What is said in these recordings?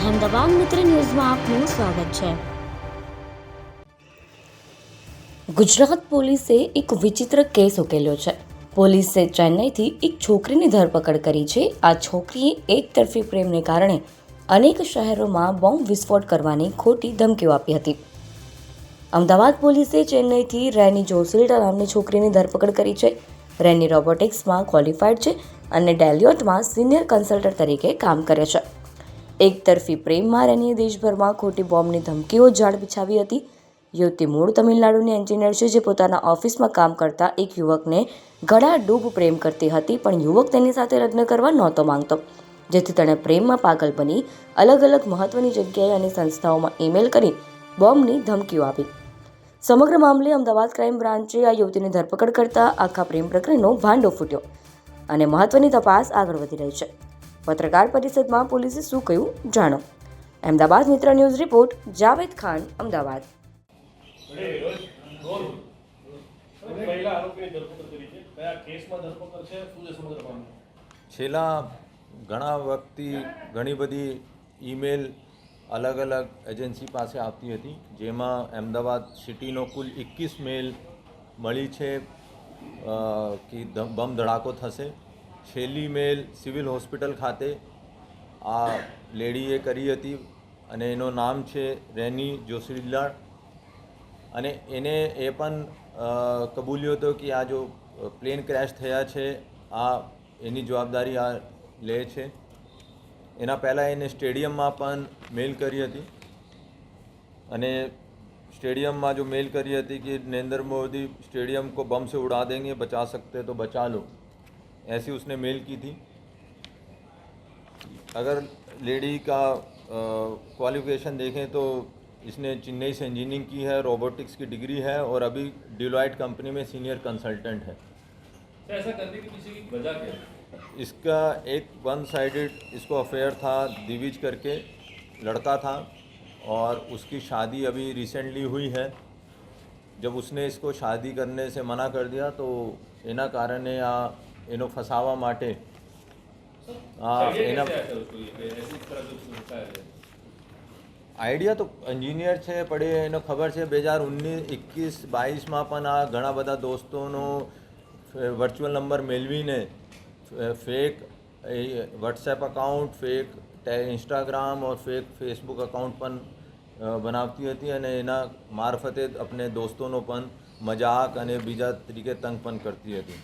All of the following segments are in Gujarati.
અહેમદાબાદ મિત્ર ન્યૂઝમાં આપનું સ્વાગત છે. ગુજરાત પોલીસે એક વિચિત્ર કેસ ઉકેલ્યો છે. પોલીસે ચેન્નઈથી એક છોકરીની ધરપકડ કરી છે. આ છોકરીએ એકતરફી પ્રેમને કારણે અનેક શહેરોમાં બોમ્બ વિસ્ફોટ કરવાની ખોટી ધમકીઓ આપી હતી. અમદાવાદ પોલીસે ચેન્નઈથી રેની જોસેલ્ટા નામની છોકરીની ધરપકડ કરી છે. રેની રોબોટિક્સમાં ક્વોલિફાઈડ છે અને ડેલિયોટમાં સિનિયર કન્સલ્ટન્ટ તરીકે કામ કરે છે. એકતરફી પ્રેમમાં રેનીએ દેશભરમાં ખોટી બોમ્બની ધમકીઓ ઝાડ બિછાવી હતી. યુવતી મૂળ તમિલનાડુની એન્જિનિયર છે, જે પોતાના ઓફિસમાં કામ કરતા એક યુવકને ગળા ડૂબ પ્રેમ કરતી હતી, પણ યુવક તેની સાથે લગ્ન કરવા નહોતો માંગતો. જેથી તેણે પ્રેમમાં પાગલ બની અલગ અલગ મહત્વની જગ્યાએ અને સંસ્થાઓમાં ઈમેલ કરી બોમ્બની ધમકીઓ આપી. સમગ્ર મામલે અમદાવાદ ક્રાઇમ બ્રાન્ચે આ યુવતીની ધરપકડ કરતા આખા પ્રેમ પ્રકરણનો ભાંડો ફૂટ્યો અને મહત્વની તપાસ આગળ વધી રહી છે. પત્રકાર પરિષદમાં પોલીસે શું કહ્યું જાણો. Ahmedabad Mitra news report Javed Khan Ahmedabad. છેલ્લા ઘણા વખતથી ઘણી બધી ઈમેલ અલગ અલગ એજન્સી પાસે આવતી હતી જેમાં અમદાવાદ સિટીનો કુલ એકવીસ મેલ મળી છે કે બમ ધડાકો થશે. છેલ્લી મેલ સિવિલ હોસ્પિટલ ખાતે આ લેડીએ કરી હતી અને એનું નામ છે રેની જોશીલાળ. અને એને એ પણ કબૂલ્યો હતો કે આ જો પ્લેન ક્રેશ થયા છે, આ એની જવાબદારી આ લે છે. એના પહેલાં એને સ્ટેડિયમમાં પણ મેલ કરી હતી. અને સ્ટેડિયમમાં જો મેલ કરી હતી કે નરેન્દ્ર મોદી સ્ટેડિયમ કો બમ સે ઉડા દેંગે, બચા સકતે તો બચા લો. ऐसी उसने मेल की थी। अगर लेडी का क्वालिफिकेशन देखें तो इसने चेन्नई से इंजीनियरिंग की है रोबोटिक्स की डिग्री है और अभी डिलॉइट कंपनी में सीनियर कंसल्टेंट है। तो ऐसा करने की किसी की वजह क्या है? इसका एक वन साइडेड इसको अफेयर था दिविज करके लड़का था और उसकी शादी अभी रिसेंटली हुई है। जब उसने इसको शादी करने से मना कर दिया तो इना कारण या એનો ફસાવા માટે. એના આઈડિયા તો એન્જિનિયર છે પડે એનો ખબર છે બે હજાર ઓગણીસ એકવીસ બાવીસમાં પણ આ ઘણા બધા દોસ્તોનો વર્ચ્યુઅલ નંબર મેળવીને fake WhatsApp account fake Instagram or fake Facebook account પણ બનાવતી હતી અને એના મારફતે આપણે દોસ્તોનો પણ મજાક અને બીજા તરીકે તંગ પણ કરતી હતી.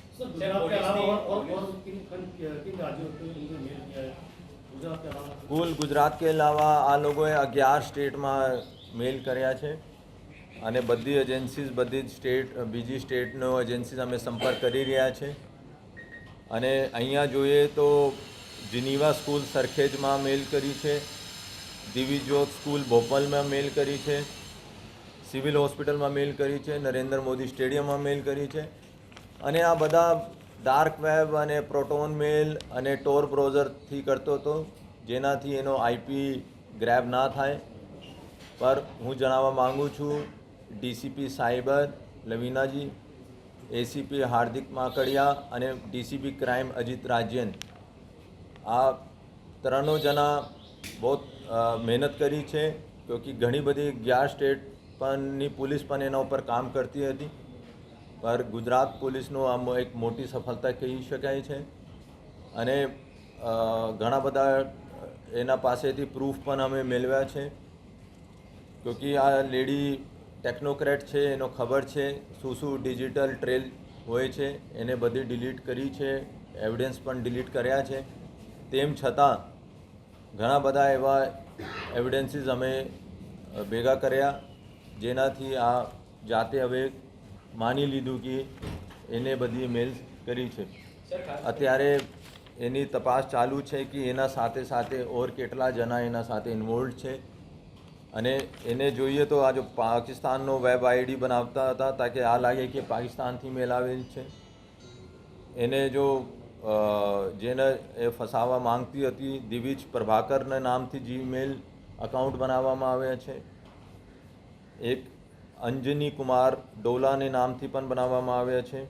કુલ ગુજરાત કે અલાવા આ લોકોએ અગિયાર સ્ટેટમાં મેલ કર્યા છે અને બધી એજન્સીસ બધી જ સ્ટેટ બીજી સ્ટેટનો એજન્સીસ અમે સંપર્ક કરી રહ્યા છે. અને અહીંયા જોઈએ તો જીનીવા સ્કૂલ સરખેજમાં મેલ કરી છે દિવ્યજ્યોત સ્કૂલ ભોપાલમાં મેલ કરી છે. સિવિલ હોસ્પિટલમાં મેલ કરી છે, નરેન્દ્ર મોદી સ્ટેડિયમમાં મેલ કરી છે. અને આ બધા ડાર્ક વેબ અને પ્રોટોન મેલ અને ટોર બ્રાઉઝરથી કરતો હતો, જેનાથી એનો આઈપી ગ્રેબ ના થાય. પર હું જણાવવા માગું છું DCP cyber, Lavina ji ACP Hardik Makadia અને ડીસીપી ક્રાઇમ અજીત રાજ્યન. આ ત્રણો જણા બહુ મહેનત કરી છે, ક્યોંકि ઘણી બધી ગ્યાર સ્ટેટ પણની પોલીસ પણ એના ઉપર કામ કરતી હતી. પર ગુજરાત પોલીસનો આ એક મોટી સફળતા કહી શકાય છે. અને ઘણા બધા એના પાસેથી પ્રૂફ પણ અમે મેળવ્યા છે. કે આ લેડી ટેકનોક્રેટ છે, એનો ખબર છે, શું શું ડિજિટલ ટ્રેલ હોય છે, એને બધી ડિલીટ કરી છે, એવિડન્સ પણ ડિલીટ કર્યા છે. તેમ છતાં, ઘણા બધા એવા એવિડન્સીસ અમે ભેગા કર્યા. જેનાથી આ જાતે હવે માની લીધું કે એને બધી મેલ્સ કરી છે. અત્યારે એની તપાસ ચાલુ છે કે એના સાથે સાથે ઓર કેટલા જણા એના સાથે ઇન્વોલ્વ છે. અને એને જોઈએ તો આ જો પાકિસ્તાનનો વેબ આઈડી બનાવતા હતા તાકે આ લાગે કે પાકિસ્તાનથી મેલ આવેલ છે. એને જો જેને એ ફસાવા માંગતી હતી દિવિજ પ્રભાકરના નામથી જીમેલ અકાઉન્ટ બનાવવામાં આવ્યા છે. એક અંજની કુમાર ડોલાને નામથી પણ બનાવવામાં આવ્યા છે.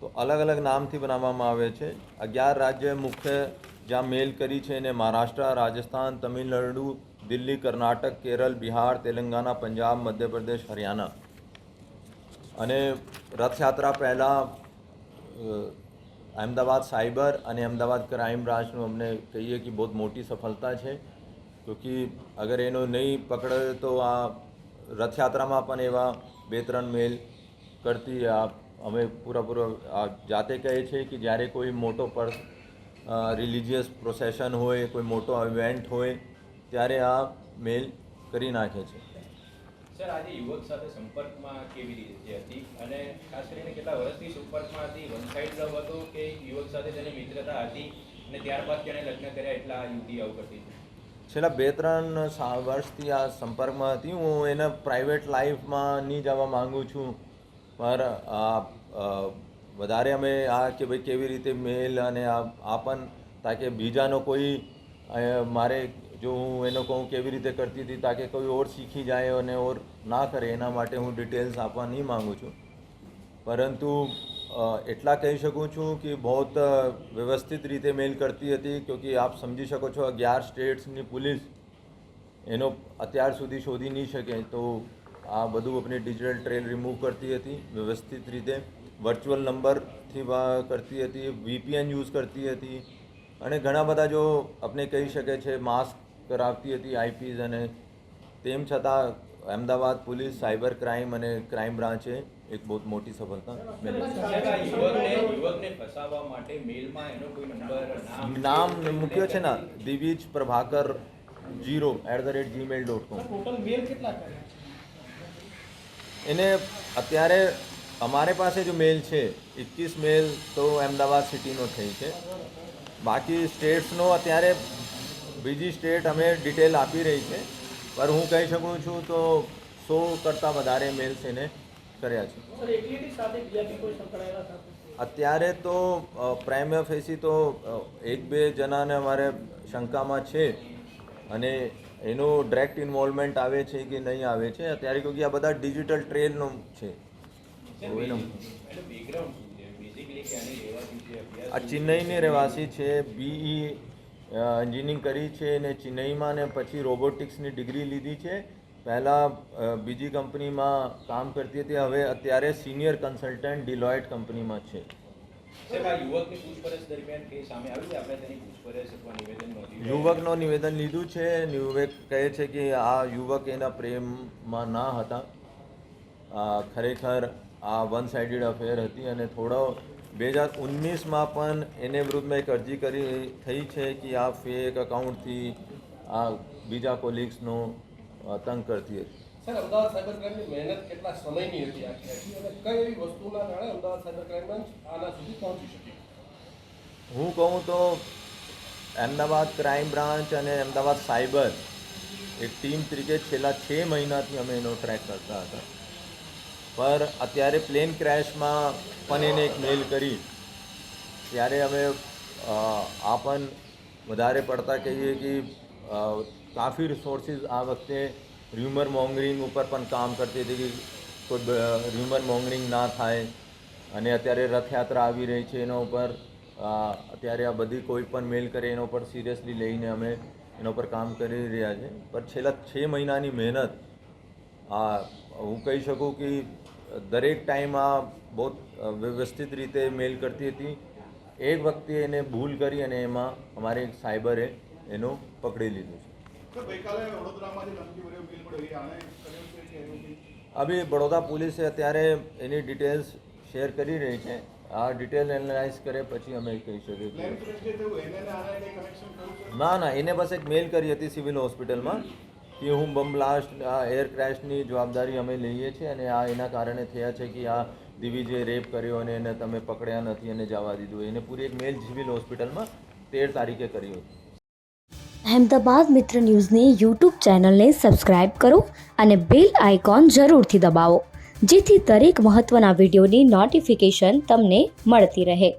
તો અલગ અલગ નામથી બનાવવામાં આવે છે. અગિયાર રાજ્ય મુખ્ય જ્યાં મેલ કરી છે એને મહારાષ્ટ્ર, રાજસ્થાન, તમિલનાડુ, દિલ્હી, કર્ણાટક, કેરળ, બિહાર તેલંગાણા પંજાબ, મધ્યપ્રદેશ, હરિયાણા. અને રથયાત્રા પહેલાં અમદાવાદ સાયબર અને અમદાવાદ ક્રાઇમ બ્રાન્ચનું અમને કહીએ કે બહુ મોટી સફળતા છે. ક્યોંકિ અગર એનો નહીં પકડે તો આ રથયાત્રામાં પણ એવા બે ત્રણ મેલ કરતી આ અમે પૂરેપૂરો જાતે કહે છે કે જ્યારે કોઈ મોટો પર રિલિજિયસ પ્રોસેશન હોય, કોઈ મોટો ઇવેન્ટ હોય, ત્યારે આ મેલ કરી નાખે છે. સર, આજે યુવક સાથે સંપર્કમાં કેવી રીતે હતી? અને ખાસ કરીને કેટલા વર્ષથી સંપર્કમાં હતી વન સાઈડ લવ હતો કે યુવક સાથે તેની મિત્રતા હતી અને ત્યારબાદ તેણે લગ્ન કર્યા એટલા યુવતી આવું કરતી હતી? છેલ્લા બે ત્રણ વર્ષથી આ સંપર્કમાં હતી. હું એને પ્રાઇવેટ લાઈફમાં નહીં જવા માગું છું. પણ વધારે અમે આ કે ભાઈ કેવી રીતે મેલ અને આ પણ તાકે બીજાનો કોઈ મારે જો હું એનો કહું કેવી રીતે કરતી હતી, તાકે કોઈ ઓર શીખી જાય અને ઓર ના કરે, એના માટે હું ડિટેલ્સ આપવા નહીં માંગુ છું. પરંતુ એટલા કહી શકું છું કે બહુત વ્યવસ્થિત રીતે મેલ કરતી હતી, ક્યોંકि આપ સમજી શકો છો અગિયાર સ્ટેટ્સની પોલીસ એનો અત્યાર સુધી શોધી નહીં શકે. તો આ બધું આપણી ડિજિટલ ટ્રેલ રિમૂવ કરતી હતી, વ્યવસ્થિત રીતે. વર્ચ્યુઅલ નંબરથી કરતી હતી, વીપીએન યુઝ કરતી હતી. અને ઘણા બધા જો આપણે કહી શકે છે, માસ્ક કરાવતી હતી આઈપીઝ અને તેમ છતાં અમદાવાદ પોલીસ સાયબર ક્રાઇમ અને ક્રાઇમ બ્રાન્ચે એક બહુ મોટી સફળતા મેળવી સાહેબ, આ યુવકને યુવકને ફસાવવા માટે મેલમાં એનો કોઈ નંબર નામ મૂક્યો છે ને Divij Prabhakar zero at the rate Gmail dot com total mail કેટલા કર્યા એને અત્યારે અમારે પાસે જો મેલ છે એકવીસ મેલ તો અમદાવાદ સિટીનો થઈ છે. બાકી સ્ટેટ્સનો અત્યારે બીજી સ્ટેટ અમે ડિટેલ આપી રહી છે. પર હું કહી શકું છું તો સો કરતાં વધારે મેલ્સ એને કર્યા છે. અત્યારે તો પ્રાઇમ ફેસી તો એક બે જણાને અમારે શંકામાં છે અને એનું ડાયરેક્ટ ઇન્વોલ્વમેન્ટ આવે છે કે નહીં આવે છે. અત્યારે કે આ બધા ડિજિટલ ટ્રેલનું છે. આ ચેન્નઈની રહેવાસી છે બીઈ એન્જિનિયરિંગ કરી છે અને ચેન્નઈમાં ને પછી રોબોટિક્સની ડિગ્રી લીધી છે. પહેલાં બીજી કંપનીમાં કામ કરતી હતી. હવે અત્યારે સિનિયર કન્સલ્ટન્ટ ડિલોઇટ કંપનીમાં છે? યુવકની નિવેદન લીધું છે. યુવક કહે છે કે આ યુવક એના પ્રેમમાં ના હતા. ખરેખર આ વન સાઇડેડ અફેર હતી અને થોડો બે હજાર ઓગણીસમાં પણ એને વિરુદ્ધમાં એક અરજી કરી થઈ છે કે આ ફેક અકાઉન્ટથી આ બીજા કોલિગ્સનો તંગ કરતી હતી. સર અમદાવાદ સાયબર ક્રાઇમની મહેનત કેટલા સમયની હતી આખી આખી અને કઈ એવી વસ્તુના કારણે અમદાવાદ સાયબર ક્રાઇમ આના સુધી પહોંચી શકી હું કહું તો અમદાવાદ ક્રાઇમ બ્રાન્ચ અને અમદાવાદ સાયબર એક ટીમ તરીકે છેલ્લા છ મહિનાથી અમે એનો ટ્રેક કરતા હતા. પર અત્યારે પ્લેન ક્રેશમાં પણ એને એક મેલ કરી. ત્યારે અમે અ, આ પણ વધારે પડતા કહીએ કે કાફી રિસોર્સિસ આ વખતે ર્યુમર મોંગરિંગ ઉપર પણ કામ કરતી હતી કે કોઈ ર્યુમર મોંગરિંગ ના થાય. અને અત્યારે રથયાત્રા આવી રહી છે એના ઉપર અત્યારે આ બધી કોઈ પણ મેલ કરે એના ઉપર સિરિયસલી લઈને અમે એના ઉપર કામ કરી રહ્યા છે. પણ છેલ્લા છ મહિનાની મહેનત આ હું કહી શકું કે દરેક ટાઈમ આ બહુ વ્યવસ્થિત રીતે મેલ કરતી હતી. એક વખતે એને ભૂલ કરી અને એમાં અમારે એક સાયબરે એનું પકડી લીધું છે? અભી બડોદા પોલીસે અત્યારે એની ડિટેલ્સ શેર કરી રહી છે. આ ડિટેલ એનાલાઇઝ કરે પછી અમે કહી શકીએ ના ના એને બસ એક મેલ કરી હતી સિવિલ હોસ્પિટલમાં કે હું બમ બ્લાસ્ટ આ એર ક્રેશની જવાબદારી અમે લઈએ છીએ અને આ એના કારણે થયા છે કે આ દિવિજે રેપ કર્યો અને એને તમે પકડ્યા નથી અને જવા દીધું. એને પૂરી એક મેલ સિવિલ હોસ્પિટલમાં તેર તારીખે કર્યું. હતું અહેમદાબાદ મિત્ર ન્યૂઝની યુટ્યુબ ચેનલને સબસ્ક્રાઇબ કરો અને બેલ આઇકોન જરૂરથી દબાવો, જેથી દરેક મહત્ત્વના વિડીયોની નોટિફિકેશન તમને મળતી રહે.